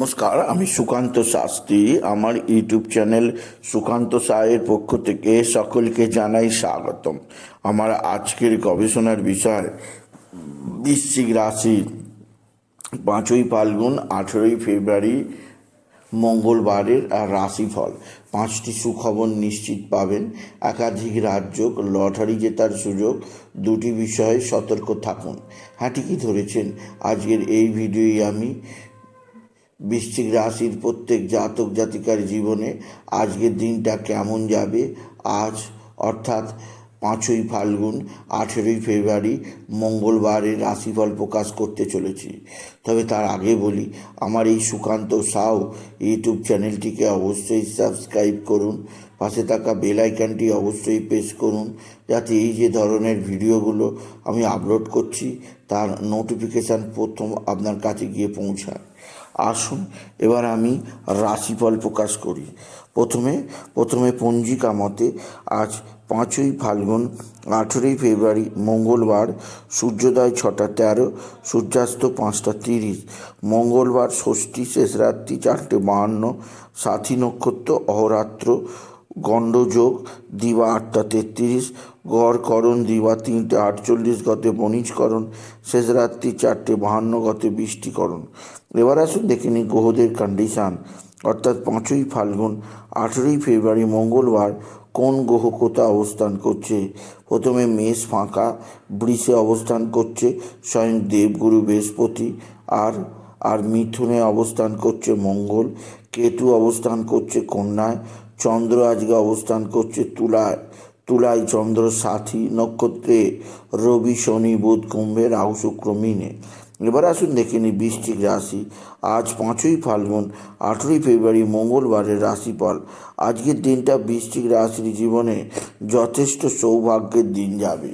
নমস্কার, আমি সুকান্ত শাস্ত্রী। আমার ইউটিউব চ্যানেল সুকান্ত সায়ের পক্ষ থেকে সকলকে জানাই স্বাগতম। আমার আজকের গবেষণার বিষয়, বৃশ্চিক রাশি। পাঁচই ফাল্গুন, আঠেরোই ফেব্রুয়ারি, মঙ্গলবারের রাশিফল। পাঁচটি সুখবর নিশ্চিত পাবেন। একাধিক রাজ্য লটারি জেতার সুযোগ, দুটি বিষয়ে সতর্ক থাকুন। হ্যাঁ ঠিকই ধরেছেন। আজকের এই ভিডিওই আমি বৃশ্চিক রাশির প্রত্যেক জাতক জাতিকার জীবনে আজকের দিনটা কেমন যাবে? আজ, অর্থাৎ পাঁচই ফাল্গুন, আঠেরোই ফেব্রুয়ারি, মঙ্গলবারের রাশিফল প্রকাশ করতে চলেছি। তবে তার আগে বলি, আমার এই সুকান্ত সাউ ইউটিউব চ্যানেলটিকে অবশ্যই সাবস্ক্রাইব করুন, পাশে থাকা বেল আইকনটি অবশ্যই প্রেস করুন, যাতে এই যে ধরনের ভিডিওগুলো আমি আপলোড করছি, তার নোটিফিকেশান প্রথম আপনার কাছে গিয়ে পৌঁছায়। আসুন, এবার আমি রাশিফল প্রকাশ করি। প্রথমে প্রথমে পঞ্জিকা মতে আজ পাঁচই ফাল্গুন, আঠেরোই ফেব্রুয়ারি, মঙ্গলবার, সূর্যোদয় ছটা তেরো, সূর্যাস্ত পাঁচটা তিরিশ, মঙ্গলবার ষষ্ঠী শেষ রাত্রি চারটে বাহান্ন, সাথী নক্ষত্র অহরাত্র গণ্ডযোগ, দিবা আটটা তেত্রিশ গড়করণ দিবা তিনটে আটচল্লিশ, গতে বণিজকরণ শেষ রাত্রি চারটে বাহান্ন, গতে বৃষ্টিকরণ এবার আসুন দেখে নিই গ্রহদের কন্ডিশান অর্থাৎ পাঁচই ফাল্গুন, আঠেরোই ফেব্রুয়ারি, মঙ্গলবার কোন গ্রহ কোথা অবস্থান করছে? প্রথমে মেষ ফাঁকা, বৃষে অবস্থান করছে, স্বয়ং দেবগুরু বৃহস্পতি, আর আর মিথুনে অবস্থান করছে মঙ্গল, কেতু অবস্থান করছে কন্যায় চন্দ্র আজকে অবস্থান করছে তুলায়। তুলায় চন্দ্র সাথী নক্ষত্রে, রবি, শনি, বুধ, কুম্ভে, রাহু, শুক্র, মিনে। এবার আসুন দেখে নিই বৃশ্চিক রাশি। আজ পাঁচই ফাল্গুন, আঠেরোই ফেব্রুয়ারি, মঙ্গলবারের রাশিফল। আজকের দিনটা বৃশ্চিক রাশির জীবনে যথেষ্ট সৌভাগ্যের দিন যাবে।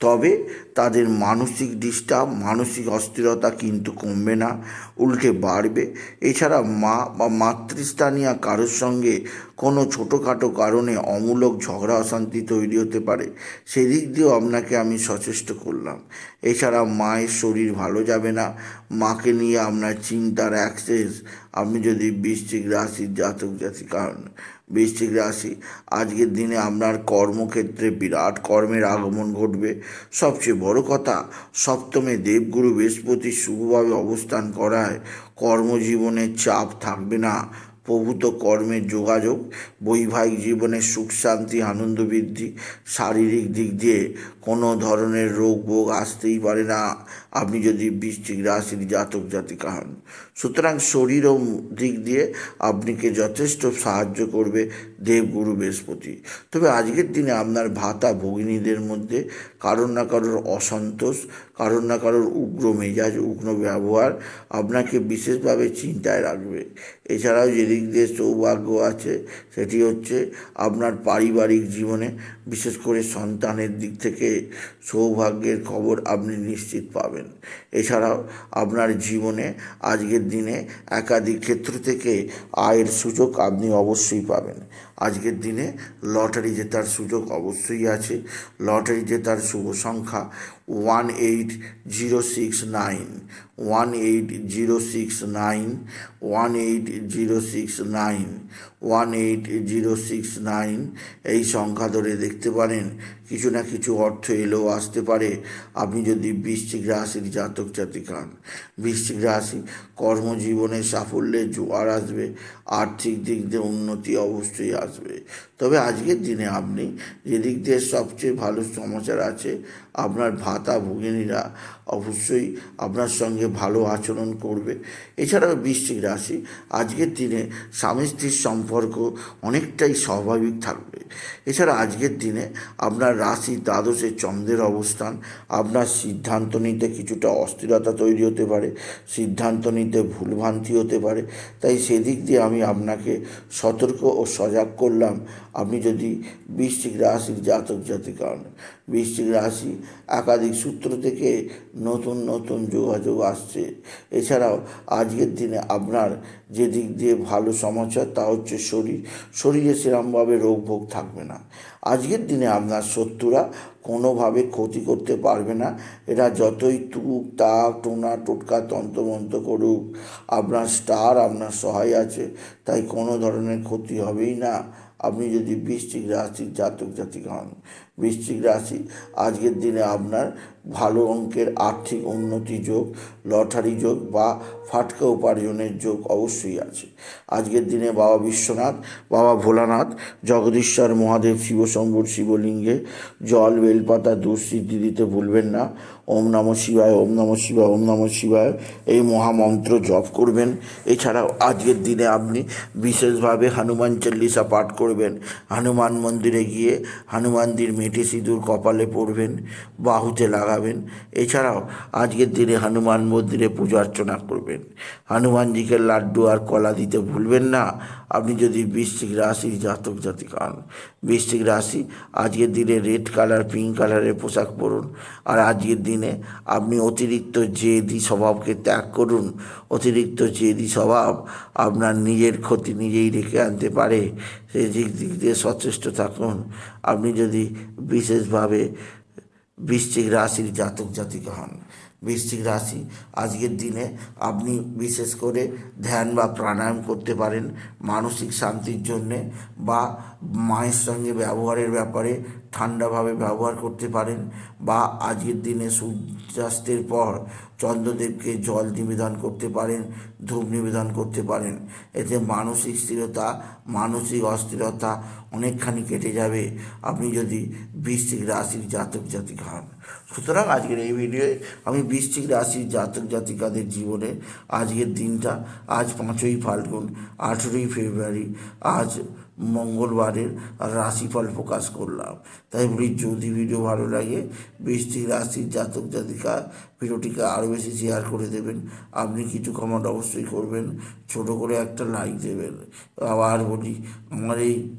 তবে তাদের মানসিক ডিস্টার্ব, মানসিক অস্থিরতা কিন্তু কমবে না, উল্টে বাড়বে। এছাড়া মা বা মাতৃস্থানীয় কারোর সঙ্গে কোনো ছোটোখাটো কারণে অমূলক ঝগড়া অশান্তি তৈরি হতে পারে, সেদিক দিয়েও আপনাকে আমি সচেষ্ট করলাম। এছাড়া মায়ের শরীর ভালো যাবে না, মাকে নিয়ে আপনার চিন্তার অ্যাক্সেস আপনি যদি বৃশ্চিক রাশির জাতক জাতিকা হন। বৃশ্চিক রাশি, আজকের দিনে আপনার কর্মক্ষেত্রে বিরাট কর্মের আগমন ঘটবে। সবচেয়ে বড় কথা, সপ্তমে দেবগুরু বৃহস্পতি শুভভাবে অবস্থান করায় কর্মজীবনের চাপ থাকবে না। প্রভূত কর্মের যোগাযোগ, বৈবাহিক জীবনে সুখ, শান্তি, আনন্দ বৃদ্ধি, শারীরিক দিক দিয়ে কোনো ধরনের রোগ ভোগ আসতেই পারে না। আপনি যদি বৃশ্চিক রাশির জাতক, জাতিকা হন, সুতরাং শরীর ও দিক দিয়ে আপনাকে যথেষ্ট সাহায্য করবে দেবগুরু বৃহস্পতি। তবে আজকের দিনে আপনার ভাতা ভগিনীদের মধ্যে কারোর না কারোর অসন্তোষ কারোর না কারোর উগ্র মেজাজ, উগ্র ব্যবহার আপনাকে বিশেষভাবে চিন্তায় রাখবে। এছাড়াও যেদিক দিয়ে সৌভাগ্য আছে, সেটি হচ্ছে আপনার পারিবারিক জীবনে, বিশেষ করে সন্তানের দিক থেকে সৌভাগ্যের খবর আপনি নিশ্চিত পাবেন। এছাড়াও আপনার জীবনে, আজকের দিনে একাধিক ক্ষেত্র থেকে আয়ের সুযোগ আপনি অবশ্যই পাবেন। আজকের দিনে লটারি জেতার সুযোগ অবশ্যই আছে। লটারি জেতার শুভ সংখ্যা one eight zero six nine one eight zero six nine one eight zero six nine one eight zero six nine এই সংখ্যা ধরে দেখতে পারেন, কিছু না কিছু অর্থ এলেও আসতে পারে। আপনি যদি বৃশ্চিক রাশির জাতক জাতিক হন, বৃশ্চিক রাশি কর্মজীবনে সাফল্যের জোয়ার আসবে, আর্থিক দিক দিয়ে উন্নতি অবশ্যই আসবে। তবে আজকের দিনে আপনি যেদিক দিয়ে সবচেয়ে ভালো সমাচার আছে, আপনার ভাতা ভগিনীরা অবশ্যই আপনার সঙ্গে ভালো আচরণ করবে। এছাড়াও বৃশ্চিক রাশি, আজকের দিনে স্বামী স্ত্রীর সম্পর্ক অনেকটাই স্বাভাবিক থাকবে। এছাড়া আজকের দিনে আপনার রাশি দ্বাদশে চন্দ্রের অবস্থান, আপনার সিদ্ধান্ত নিতে কিছুটা অস্থিরতা তৈরি হতে পারে, সিদ্ধান্ত নিতে ভুলভ্রান্তি হতে পারে। তাই সেদিক দিয়ে আমি আপনাকে সতর্ক ও সজাগ করলাম। আপনি যদি বৃশ্চিক রাশির জাতক জাতিকা হন বৃশ্চিক রাশি একাধিক সূত্র থেকে নতুন নতুন যোগাযোগ আসছে। এছাড়াও আজকের দিনে আপনার যে দিক দিয়ে ভালো সমাচার তা হচ্ছে শরীর। শরীরে সেরমভাবে রোগ ভোগ থাকবে না। আজকের দিনে আপনার শত্রুরা কোনোভাবে ক্ষতি করতে পারবে না। এরা যতই তুক তাক, টোনা, টোটকা তন্ত্রমন্ত্র করুক, আপনার স্টার, আপনার সহায় আছে, তাই কোনো ধরনের ক্ষতি হবেই না। আপনি যদি বৃশ্চিক রাশির জাতক জাতিক হন, বৃশ্চিক রাশি আজকের দিনে আপনার ভালো অঙ্কের আর্থিক উন্নতি যোগ, লটারি যোগ বা ফাটকা উপার্জনের যোগ অবশ্যই আছে। আজকের দিনে বাবা বিশ্বনাথ, বাবা ভোলানাথ, জগদীশ্বর মহাদেব শিবশম্ভুর শিবলিঙ্গে জল, বেলপাতা দুঃসিদ্ধি দিতে ভুলবেন না। ওম নম শিবায়, ওম নম শিবায়, ওম নম শিবায়। এই মহামন্ত্র জপ করবেন। এছাড়াও আজকের দিনে আপনি বিশেষভাবে হনুমান চল্লিশা পাঠ করবেন। হনুমান মন্দিরে গিয়ে হনুমানজির মেটে সিঁদুর কপালে পড়বেন। বাহুতে লাগাবেন এছাড়াও আজকের দিনে হনুমান মন্দিরে পূজা অর্চনা করবেন। হনুমানজিকে লাড্ডু আর কলা দিতে ভুলবেন না। আপনি যদি বৃশ্চিক রাশির জাতক জাতিক হন, বৃশ্চিক রাশি আজকের দিনে রেড কালার, পিঙ্ক কালারের পোশাক পরুন। আর আজকের দিনে আপনি অতিরিক্ত জেদি স্বভাবকে ত্যাগ করুন। অতিরিক্ত জেদি স্বভাব আপনার নিজের ক্ষতি নিজেই রেখে আনতে পারে। সেই দিক দিক দিয়ে সচেষ্ট থাকুন। আপনি যদি বিশেষভাবে বৃশ্চিক রাশির জাতক জাতিকা হন। বৃশ্চিক রাশি, আজকের দিনে আপনি বিশেষ করে ধ্যান বা প্রাণায়াম করতে পারেন, মানসিক শান্তির জন্যে বা মায়ের সঙ্গে ব্যবহারের ব্যাপারে ঠান্ডাভাবে ব্যবহার করতে পারেন বা আজকের দিনে সূর্যাস্তের পর চন্দ্রদেবকে জল নিবেদন করতে পারেন, ধূপ নিবেদন করতে পারেন। এতে মানসিক স্থিরতা, মানসিক অস্থিরতা অনেকখানি কেটে যাবে। আপনি যদি বৃশ্চিক রাশির জাতক জাতিক হন। সুতরাং আজকের এই ভিডিওয়ে আমি বৃশ্চিক রাশির জাতক জাতিকাদের জীবনে আজকের দিনটা, আজ পাঁচই ফাল্গুন, আঠেরোই ফেব্রুয়ারি, আজ মঙ্গলবারের রাশিফল প্রকাশ করলাম। তাই বলি, যদি ভিডিও ভালো লাগে, বৃষ্টি রাশির জাতক, জাতিকা, ভিডিওটিকে আরও বেশি শেয়ার করে দেবেন। আপনি কিছু কমেন্ট অবশ্যই করবেন। ছোট করে একটা লাইক দেবেন। আবার বলি, আমার এই